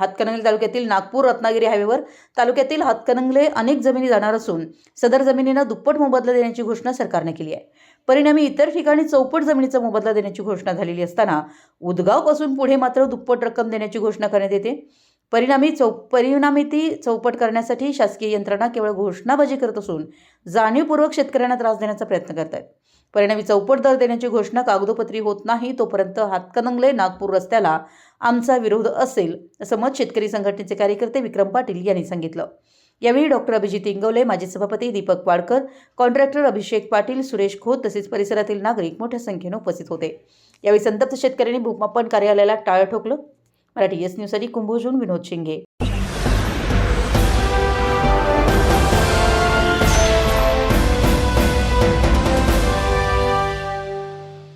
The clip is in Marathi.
हातकणंगले तालुक्यातील नागपूर रत्नागिरी हायवेवर तालुक्यातील हातकणंगले अनेक जमिनी जाणार असून सदर जमिनींना दुप्पट मोबदला देण्याची घोषणा सरकारने केली आहे. परिणामी इतर ठिकाणी चौपट जमिनीचा मोबदला देण्याची घोषणा झालेली असताना उदगावपासून पुढे मात्र दुप्पट रक्कम देण्याची घोषणा करण्यात येते. परिणामी चौ परिणामी ती चौपट करण्यासाठी शासकीय यंत्रणा केवळ घोषणाबाजी करत असून जाणीवपूर्वक शेतकऱ्यांना त्रास देण्याचा प्रयत्न करत आहेत परिणामी चौपट दर देण्याची घोषणा कागदोपत्री होत नाही तोपर्यंत हातकणंगले नागपूर रस्त्याला आमचा विरोध असेल असं मत शेतकरी संघटनेचे कार्यकर्ते विक्रम पाटील यांनी सांगितलं. यावेळी डॉक्टर अभिजित इंगवले माजी सभापती दीपक वाडकर कॉन्ट्रॅक्टर अभिषेक पाटील सुरेश खोत तसेच परिसरातील नागरिक मोठ्या संख्येनं उपस्थित होते. यावेळी संतप्त शेतकऱ्यांनी भूमापन कार्यालयाला टाळं ठोकलं. मराठी एस न्यूजसाठी कुंभोजून विनोद शिंगे.